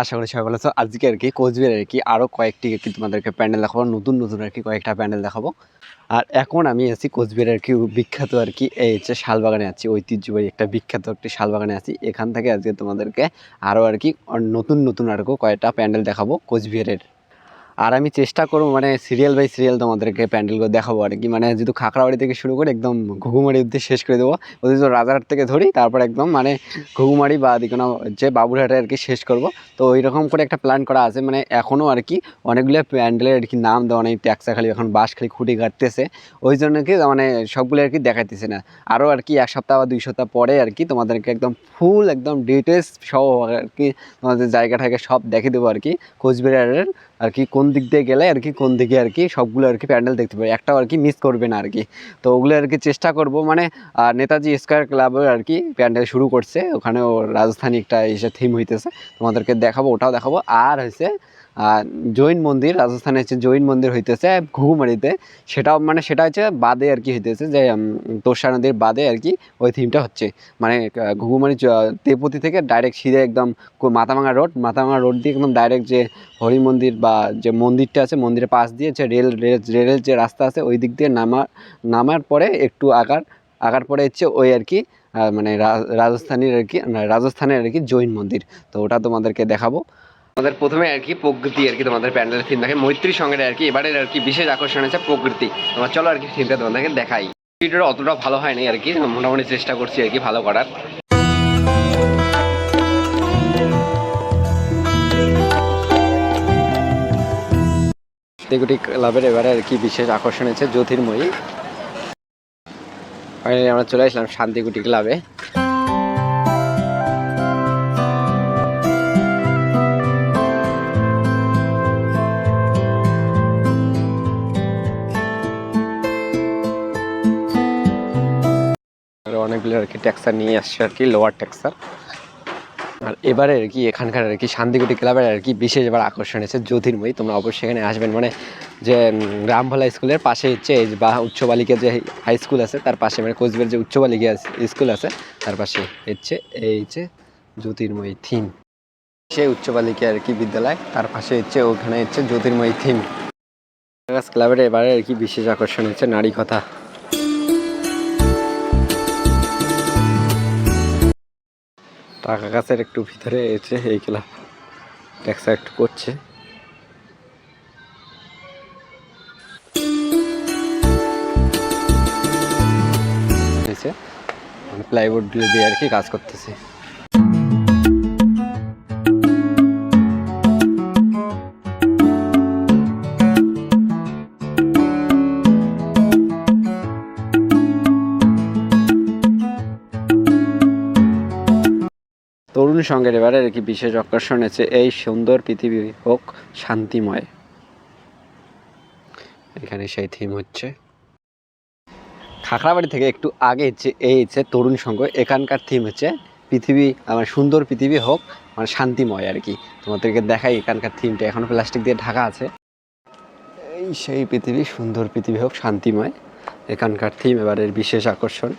আশা করি সবাই ভালো আছো। আজকে আর কি কোচবিহার আর কি আরও কয়েকটি আর কি তোমাদেরকে প্যান্ডেল দেখাবো, নতুন নতুন আর কি কয়েকটা প্যান্ডেল দেখাবো। আর এখন আমি আছি কোচবিহার আর কি বিখ্যাত আর কি, এই হচ্ছে শালবাগানে আছি, ঐতিহ্যবাহী একটা বিখ্যাত একটি শালবাগানে আছি। এখান থেকে আজকে তোমাদেরকে আরও আর কি নতুন নতুন আর কয়েকটা প্যান্ডেল দেখাবো কোচবিহারের আর আমি চেষ্টা করব মানে সিরিয়াল বাই সিরিয়াল তোমাদেরকে প্যান্ডেলগুলো দেখাবো আর কি। মানে যেহেতু খাকড়াবাড়ি থেকে শুরু করে একদম ঘুঘুমারি অব্দি শেষ করে দেবো, ওদের তো রাজারহাট থেকে ধরি, তারপর একদম মানে ঘুঘুমারি বা দিকোনা যে বাবুরহাটে আর কি শেষ করব। তো ওই রকম করে একটা প্ল্যান করা আছে মানে এখনও আর কি অনেকগুলো প্যান্ডেলের আর কি নাম দেওয়া নেই ট্যাক্সা খালি এখন বাস খালি খুঁটি কাটতেছে। ওই জন্য কি মানে সবগুলো আর কি দেখাইতেছে না। আরও আর কি এক সপ্তাহ বা দুই সপ্তাহ পরে আর কি তোমাদেরকে একদম ফুল একদম ডিটেলস সহ আর কি তোমাদের জায়গাটাকে সব দেখে দেবো আর কি, কোচবিহারের আর কি কোন দিক দিয়ে গেলে আর কি, কোন দিকে আর কি, সবগুলো আর কি প্যান্ডেল দেখতে পাবে। একটাও আর কি মিস করবে না আর কি। তো ওগুলো আর কি চেষ্টা করব মানে আর নেতাজি স্কোয়ার ক্লাবে আর কি প্যান্ডেল শুরু করছে। ওখানে ও রাজধানী একটা এসে থিম হইতেছে। তোমাদেরকে দেখাবো, ওটাও দেখাবো। আর হয়েছে জৈন মন্দির, রাজস্থানে হচ্ছে জৈন মন্দির হইতেছে ঘুঘুমারিতে। সেটাও মানে সেটা হচ্ছে বাদে আর কি হইতেছে যে তোষা নদীর বাদে আর কি ওই থিমটা হচ্ছে। মানে ঘুঘুমারি তেপুতি থেকে ডাইরেক্ট সিধে একদম মাথাভাঙা রোড মাথাভাঙা রোড দিয়ে একদম ডাইরেক্ট যে হরি মন্দির বা যে মন্দিরটা আছে, মন্দিরের পাশ দিয়ে যে রেল রেল, রেলের যে রাস্তা আছে, ওই দিক দিয়ে নামা, নামার পরে একটু আগার আগার পরে হচ্ছে ওই আর কি মানে রাজস্থানীর আর কি, রাজস্থানের আর কি জৈন মন্দির। তো ওটা তোমাদেরকে দেখাবো। আমাদের প্রথমে আর কি প্রকৃতি আর কি তোমাদের প্যান্ডেলের থিম দেখে। মৈত্রী সঙ্গে আর কি, এবারের আর কি বিশেষ আকর্ষণ হচ্ছে প্রকৃতি। তোমার চলো আর কি থিমটা তোমাদেরকে দেখাই। ভিডিওটা অতটা ভালো হয়নি আর কি, মোটামুটি চেষ্টা করছি আর কি ভালো করার। শান্তিকুটি ক্লাবের এবারে আর কি বিশেষ আকর্ষণ হচ্ছে জ্যোতির্ময়ী। আমরা চলে আসলাম শান্তিকুটি ক্লাবে অনেকগুলো আর কি ট্যাক্সার নিয়ে আসছে আর কি লোয়ার ট্যাক্সার আর এবারে আর কি এখানকার আর কি শান্তিকুটি ক্লাবের আর কি বিশেষ এবার আকর্ষণ হচ্ছে জ্যোতির্ময়ী তোমরা অবশ্যই এখানে আসবেন। মানে যে উম, গ্রামভালা স্কুলের পাশে হচ্ছে বা উচ্চ বালিকা যে হাই স্কুল আছে তার পাশে মানে কোচবিহার যে উচ্চ বালিকা স্কুল আছে তার পাশে হচ্ছে এই হচ্ছে জ্যোতির্ময়ী থিম সেই উচ্চ বালিকা আর কি বিদ্যালয় তার পাশে হচ্ছে ওখানে হচ্ছে জ্যোতির্ময়ী থিম ক্লাবের এবারে আর কি বিশেষ আকর্ষণ হচ্ছে নারী কথা। টাকা গাছের একটু ভিতরে এসে এই ক্লাব ট্যাক্সা একটু করছে। হয়েছে মানে প্লাইউড দিয়ে আর কি কাজ করতেছে। তরুণ এবারে আর কি বিশেষ আকর্ষণ হচ্ছে এই সুন্দর পৃথিবী হোক, শান্তিময়। এখানে সেই থিম হচ্ছে। খাখড়াবাড়ি থেকে একটু আগে হচ্ছে এই হচ্ছে তরুণ সংঘ, এখানকার থিম হচ্ছে পৃথিবী, আমার সুন্দর পৃথিবী হোক মানে শান্তিময় আর কি। তোমাদেরকে দেখাই এখানকার থিমটা এখনও প্লাস্টিক দিয়ে ঢাকা আছে। এই সেই পৃথিবী, সুন্দর পৃথিবী হোক, শান্তিময়। এখানকার থিম এবারের বিশেষ আকর্ষণ।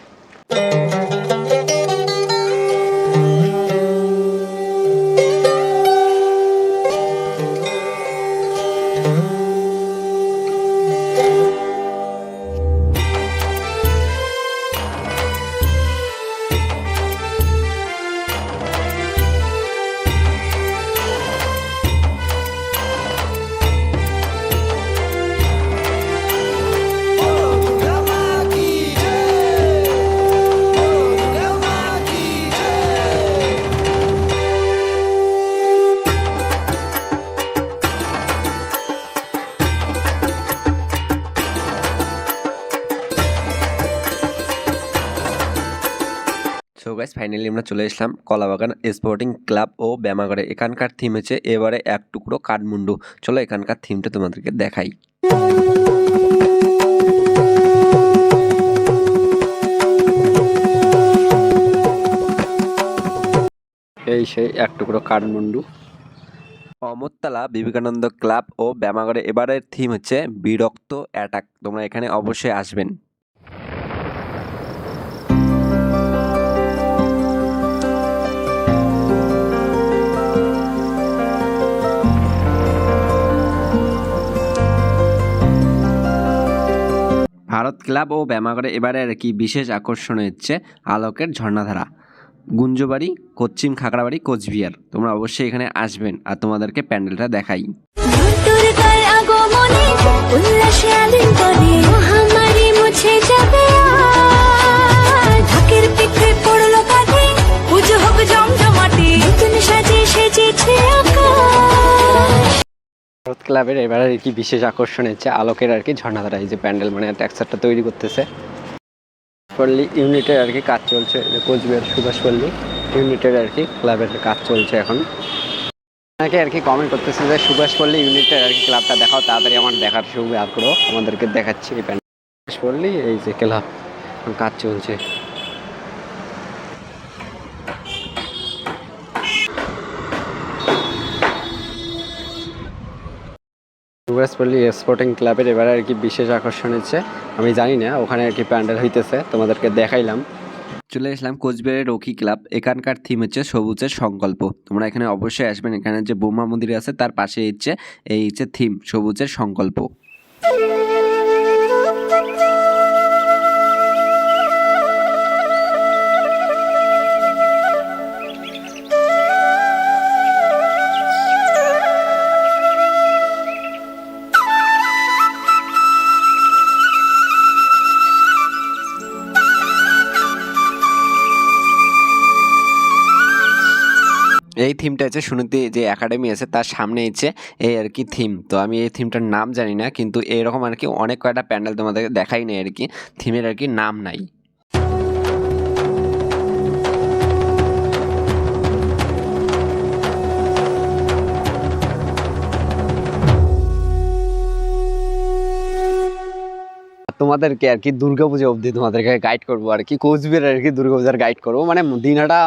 ফাইনালি আমরা চলে এসলাম কলাবাগান স্পোর্টিং ক্লাব ও ব্যায়ামাগারে এখানকার থিম হচ্ছে এবারে এক টুকরো কাঠমুন্ডু। চলো এখানকার থিমটা তোমাদেরকে দেখাই। এই সেই এক টুকরো কাঠমুন্ডু। অমরতলা বিবেকানন্দ ক্লাব ও ব্যায়ামাগারে এবারের থিম হচ্ছে বিরক্ত অ্যাটাক তোমরা এখানে অবশ্যই আসবেন। ভারত ক্লাব ও এবারে আর কি বিশেষ আকর্ষণ হচ্ছে আলোকের ঝর্ণাধারা। গুঞ্জবাড়ি পশ্চিম খাগড়াবাড়ি, কোচবিহার। তোমরা অবশ্যই এখানে আসবেন আর তোমাদেরকে প্যান্ডেলটা দেখাই। পড়ল পুজো হোক জমজমাটি। সাজে ভারত ক্লাবের এবারে আর কি বিশেষ আকর্ষণ হচ্ছে আলোকের আর কি ঝর্ণাধারা, এই যে প্যান্ডেল মানে ট্যাক্সারটা তৈরি করতেছে। পল্লী ইউনিটের আর কি কাজ চলছে কোচবিহার সুভাষপল্লী ইউনিটের আর কি ক্লাবের কাজ চলছে এখন। অনেকে আর কি কমেন্ট করতেছে যে সুভাষপল্লী ইউনিটের আর কি ক্লাবটা দেখাও, তাড়াতাড়ি আমার দেখার খুবই আগ্রহ আমাদেরকে দেখাচ্ছে এই প্যান্ডেল। সুভাষপল্লী এই যে ক্লাব কাজ চলছে। সুভাষপল্লী স্পোর্টিং ক্লাবের এবারে আর কি বিশেষ আকর্ষণ হচ্ছে। আমি জানি না, ওখানে আর কি প্যান্ডেল হইতেছে, তোমাদেরকে দেখাইলাম। চলে এসলাম কোচবিহারের রকি ক্লাব এখানকার থিম হচ্ছে সবুজের সংকল্প। তোমরা এখানে অবশ্যই আসবেন এখানে যে বোমা মন্দির আছে, তার পাশে হচ্ছে, এই হচ্ছে থিম সবুজের সংকল্প। এই থিমটা আছে সুনীতি যে একাডেমি আছে, তার সামনে হচ্ছে এই আর কি থিম তো আমি এই থিমটার নাম জানি না, কিন্তু এরকম আর কি অনেক কয়টা প্যান্ডেল তোমাদের দেখাই নেই আর কি। থিমের আর কি নাম নাই। তোমাদেরকে আর কি দুর্গাপূজা অবধি তোমাদেরকে গাইড করব আর কি। কোচবিহার আর কি দুর্গাপূজার গাইড করব। মানে দিনহাটা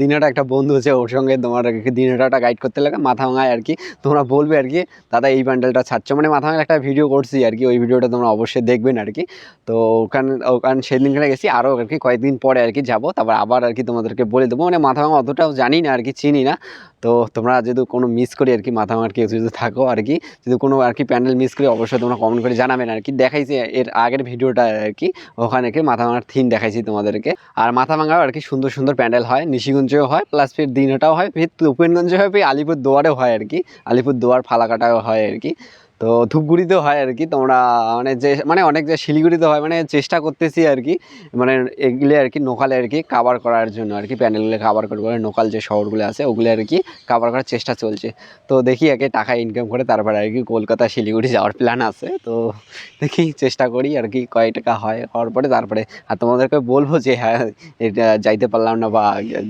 দিনহাটা একটা বন্ধু আছে ওর সঙ্গে তোমার আর কি দিনহাটাটা গাইড করতে লাগে। মাথা ভাঙায় আর কি তোমরা বলবে আর কি, দাদা, এই প্যান্ডেলটা ছাড়ছো। মানে মাথা ভাঙায় একটা ভিডিও করছি আর কি, ওই ভিডিওটা তোমরা অবশ্যই দেখবেন আর কি। তো ওখানে ওখানে সেদিনখানে গেছি আরও আর কি কয়েকদিন পরে আর কি যাব। তারপর আবার আর কি তোমাদেরকে বলে দেবো। মানে মাথা ভাঙা অতটাও জানি না আর কি, চিনি না। তো তোমরা যদি কোনো মিস করি আর কি, মাথা মাটকে যদি থাকো আর কি, যদি কোনো আর কি প্যান্ডেল মিস করি, অবশ্যই তোমরা কমেন্ট করে জানাবেন আর কি। দেখাইছি এর আগের ভিডিওটা আর কি, ওখানে কি মাথা ভাঙার থিম দেখাইছি তোমাদেরকে। আর মাথা ভাঙাও আর কি সুন্দর সুন্দর প্যান্ডেল হয়, নিশিগঞ্জেও হয় প্লাস ফির দিনটাও হয়, ফির উপেনগঞ্জে হয়, ফির আলিপুর দুয়ারেও হয় আর কি। আলিপুর দুয়ার ফালাকাটাও হয় আর কি। তো ধূপগুড়িতেও হয় আর কি। তোমরা মানে যে মানে অনেক যে শিলিগুড়িতে হয় মানে চেষ্টা করতেছি আর কি। মানে এগুলি আর কি নোকালে আর কি কাভার করার জন্য আর কি প্যান্ডেলগুলো কাভার করব নোকাল যে শহরগুলো আছে, ওগুলো আর কি কাভার করার চেষ্টা চলছে। তো দেখি আগে টাকা ইনকাম করে তারপরে আর কি কলকাতা শিলিগুড়ি যাওয়ার প্ল্যান আছে। তো দেখি চেষ্টা করি আর কি কয় টাকা হয়, হওয়ার পরে তারপরে। আর তোমাদেরকে বলব যে হ্যাঁ এটা যাইতে পারলাম না বা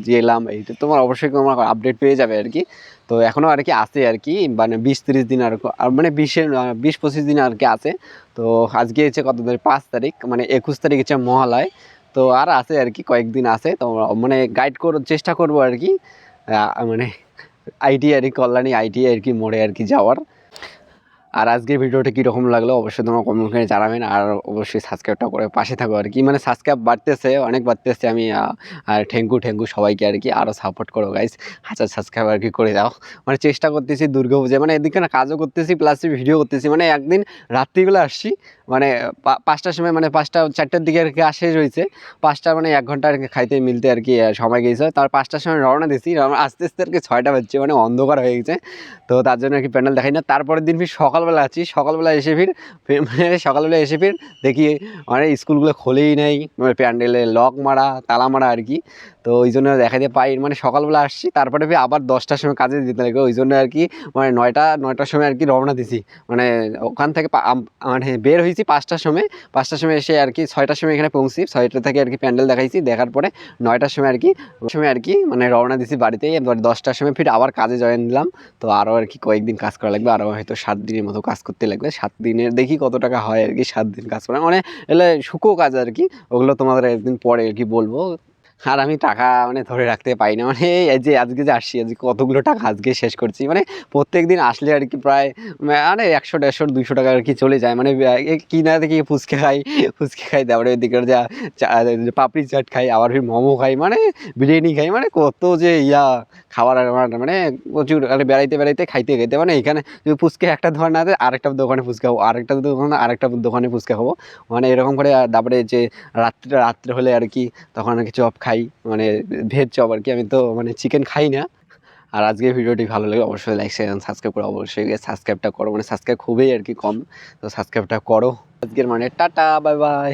গেলাম, এইটা তোমার অবশ্যই তোমার আপডেট পেয়ে যাবে আর কি। তো এখনও আর কি আছে আর কি মানে বিশ তিরিশ দিন আর মানে বিশের বিশ পঁচিশ দিন আর কি আছে। তো আজকে হচ্ছে কত তারিখ? পাঁচ তারিখ মানে একুশ তারিখ হচ্ছে মহালয়। তো আর আছে আর কি, কয়েকদিন আছে। তো মানে গাইড করার চেষ্টা করব আর কি। মানে আইটি আর কি, কল্যাণী আইটি আর কি মোড়ে আর কি যাওয়ার। আর আজকের ভিডিওটা কীরকম লাগল অবশ্যই তোমরা কমেন্ট করে জানাবেন। আর অবশ্যই সাবস্ক্রাইবটা করে পাশে থাকো আর কি। মানে সাবস্ক্রাইব বাড়তেছে, অনেক বাড়তেছে। আমি আর ঠেঙ্কু ঠেঙ্কু সবাইকে আর কি। আরও সাপোর্ট করো গাইস হাজার সাবস্ক্রাইব আর কি করে দাও। মানে চেষ্টা করতেছি দুর্গা পুজোয়। মানে এদিকে না কাজও করতেছি প্লাস ভিডিও করতেছি। মানে একদিন রাত্রিবেলা আসছি। মানে পাঁচটার সময় মানে পাঁচটা, চারটার দিকে আর কি আসে রয়েছে। পাঁচটা মানে এক ঘণ্টা আর কি খাইতে মিলতে আর কি সময় গেছে তার পাঁচটার সময় রওনা রওনা, আস্তে আস্তে আর কি ছয়টা বাজছে। মানে অন্ধকার হয়ে গেছে। তো তার জন্য আর কি প্যান্ডেল দেখাই না। তারপরের দিন ফির সকালবেলা আছি, সকালবেলা এসে ফির মানে সকালবেলা এসে ফির দেখি মানে স্কুলগুলো খোলেই নেই মানে প্যান্ডেলে লক মারা, তালা মারা আর কি। তো ওই জন্য দেখা দেখাতে পাই মানে সকালবেলা আসছি, তারপরে আবার দশটার সময় কাজে দিতে লাগে। ওই জন্য আর কি মানে নয়টা, নয়টার সময় আর কি রওনা দিছি। মানে ওখান থেকে মানে বের হয়েছি পাঁচটার সময়। পাঁচটার সময় এসে আর কি ছয়টার সময় এখানে পৌঁছি। ছয়টা থেকে আর কি প্যান্ডেল দেখাইছি। দেখার পরে নয়টার সময় আর কি সময় আর কি মানে রওনা দিছি বাড়িতে এবার দশটার সময় ফির আবার কাজে জয়েন দিলাম। তো আরও আর কি কয়েকদিন কাজ করা লাগবে। আরও হয়তো সাত দিনের মতো কাজ করতে লাগবে। সাত দিনের, দেখি কত টাকা হয় আর কি সাত দিন কাজ করা। মানে এলে শুকো কাজ আর কি। ওগুলো তোমাদের একদিন পরে আর কি বলব। আর আমি টাকা মানে ধরে রাখতে পাই না মানে এই যে আজকে যে আসছি, আজকে কতগুলো টাকা আজকে শেষ করছি। মানে প্রত্যেক দিন আসলে আর কি প্রায় মানে একশো, দেড়শো দুশো টাকা আর কি চলে যায়। মানে কিনা থেকে ফুচকা খাই ফুচকা খাই, তারপরে ওইদিকে যা পাপড়ি চাট খাই, আবার ফির মোমো খাই মানে বিরিয়ানি খাই মানে কত যে ইয়া খাবার আর আমার মানে প্রচুর মানে বেড়াইতে বেড়াইতে, খাইতে খাইতে মানে এখানে ফুচকা একটা দোকান না আরেকটা দোকানে ফুচকা খাব, আরেকটা দোকানে আরেকটা দোকানে ফুচকা খাব। মানে এরকম করে, আর তারপরে যে রাত্রে রাত্রে হলে আর কি তখন আর কি চপ খাই মানে ভেজ চপ আর কি আমি তো মানে চিকেন খাই না। আর আজকে ভিডিওটি ভালো লাগে অবশ্যই লাইক শেয়ার সাবস্ক্রাইব করো অবশ্যই সাবস্ক্রাইবটা করো। মানে সাবস্ক্রাইব খুবই আর কি কম। তো সাবস্ক্রাইবটা করো। আজকের মানে টাটা বাই বাই